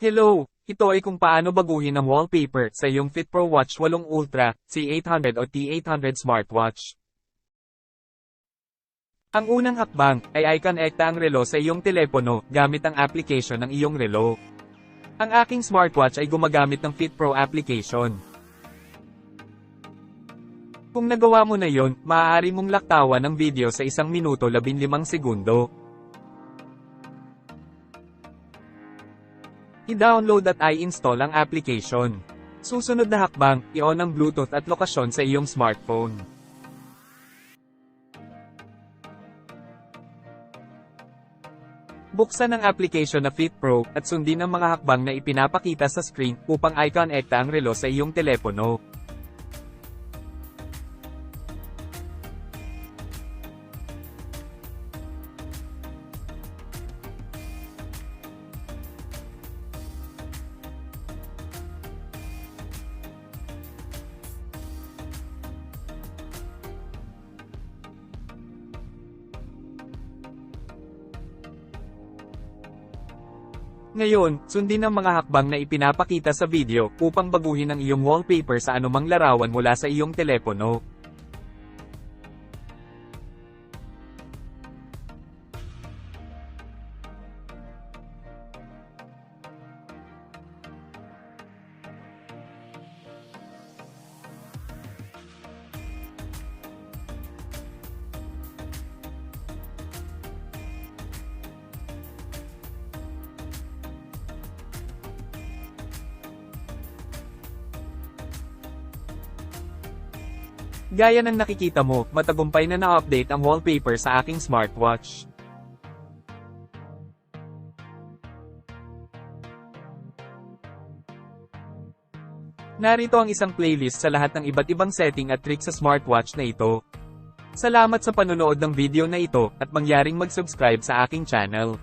Hello! Ito ay kung paano baguhin ang wallpaper sa iyong Fit Pro Watch 8 Ultra, C800 o T800 smartwatch. Ang unang hakbang ay i-connecta ang relo sa iyong telepono gamit ang application ng iyong relo. Ang aking smartwatch ay gumagamit ng Fit Pro application. Kung nagawa mo na yon, maaari mong laktawan ang video sa isang minuto 15 segundo. I-download at i-install ang application. Susunod na hakbang, i-on ang Bluetooth at lokasyon sa iyong smartphone. Buksan ang application na Fit Pro at sundin ang mga hakbang na ipinapakita sa screen upang i-connecta ang relo sa iyong telepono. Ngayon, sundin ang mga hakbang na ipinapakita sa video upang baguhin ang iyong wallpaper sa anumang larawan mula sa iyong telepono. Gaya ng nakikita mo, matagumpay na na-update ang wallpaper sa aking smartwatch. Narito ang isang playlist sa lahat ng iba't ibang setting at tricks sa smartwatch na ito. Salamat sa panonood ng video na ito at mangyaring mag-subscribe sa aking channel.